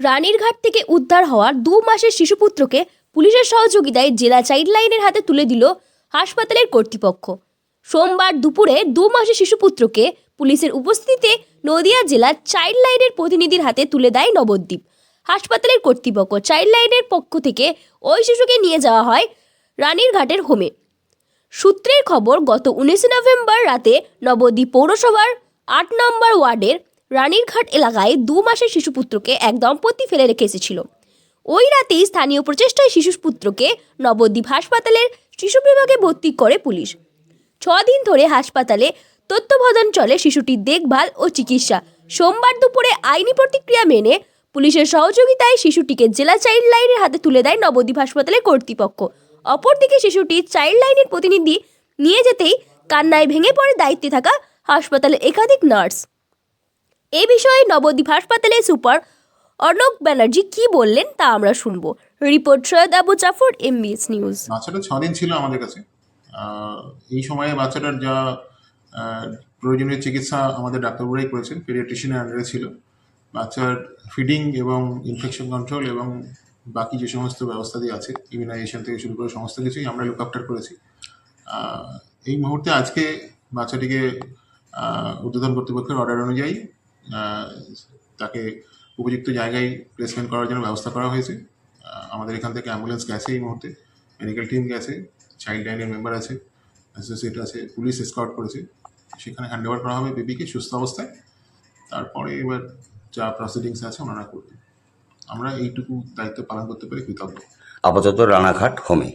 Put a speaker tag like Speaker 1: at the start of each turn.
Speaker 1: রানীরঘাট থেকে উদ্ধার হওয়ার দু মাসের শিশুপুত্রকে পুলিশের সহযোগিতায় জেলা চাইল্ড লাইনের হাতে তুলে দিল হাসপাতালের কর্তৃপক্ষ। সোমবার দুপুরে দু মাসের শিশুপুত্রকে পুলিশের উপস্থিতিতে নদিয়া জেলার চাইল্ড লাইনের প্রতিনিধির হাতে তুলে দেয় নবদ্বীপ। হাসপাতালের কর্তৃপক্ষ চাইল্ড লাইনের পক্ষ থেকে ওই শিশুকে নিয়ে যাওয়া হয় রানীরঘাটের হোমে। সূত্রের খবর, গত উনিশে নভেম্বর রাতে নবদ্বীপ পৌরসভার আট নম্বর ওয়ার্ডের রানীরঘাট এলাকায় দু মাসের শিশুপুত্রকে এক দম্পতি ফেলে রেখে এসেছিল। ওই রাতেই স্থানীয় প্রচেষ্টায় শিশুপুত্রকে নবদ্বীপ হাসপাতালের শিশু বিভাগে ভর্তি করে পুলিশ। দিন ধরে হাসপাতালে তত্ত্বাবধান চলে শিশুটির দেখভাল ও চিকিৎসা। সোমবার দুপুরে আইনি প্রতিক্রিয়া মেনে পুলিশের সহযোগিতায় শিশুটিকে জেলা চাইল্ড লাইনের হাতে তুলে দেয় নবদ্বীপ হাসপাতালের কর্তৃপক্ষ। অপরদিকে শিশুটি চাইল্ড লাইনের প্রতিনিধি নিয়ে যেতেই কান্নায় ভেঙে পড়ে দায়িত্বে থাকা হাসপাতালের একাধিক নার্স। এ বিষয়ে নবদ্বীপ হাসপাতালের সুপার অর্ণব ব্যানার্জি কি বললেন তা আমরা শুনব। Report Syed Abu Jafar, MBS news.
Speaker 2: বাচ্চাটা ছ দিন ছিল আমাদের কাছে। এই সময়ে বাচ্চাটার যা প্রয়োজনীয় চিকিৎসা আমাদের ডাক্তারবাবুরাই করেছেন পেডিয়াট্রিশিয়ানের আন্ডারে ছিল। বাচ্চার ফিডিং এবং ইনফেকশন কন্ট্রোল এবং বাকি যে সমস্ত ব্যবস্থা দিয়ে আছে ইমিউনাইজেশন থেকে শুরু করে সমস্ত কিছুই আমরা লুক আফটার করেছি। এই মুহূর্তে আজকে বাচ্চাটিকে উদ্বোধন কর্তৃপক্ষের অর্ডার অনুযায়ী তাকে উপযুক্ত জায়গায় প্লেসমেন্ট করার জন্য ব্যবস্থা করা হয়েছে। আমাদের এখান থেকে অ্যাম্বুলেন্স গেছে এই মুহূর্তে। মেডিকেল টিম গেছে চাইল্ড লাইনের মেম্বার আছে অ্যাসোসিয়েট আছে পুলিশ স্কাউট করেছে। সেখানে হ্যান্ড ওভার করা হবে বেবিকে সুস্থ অবস্থায়। তারপরে এবার যা প্রসিডিংস আছে ওনারা করবে। আমরা এইটুকু দায়িত্ব পালন করতে পারি কৃতজ্ঞ।
Speaker 3: আপাতত রানাঘাট হোমে।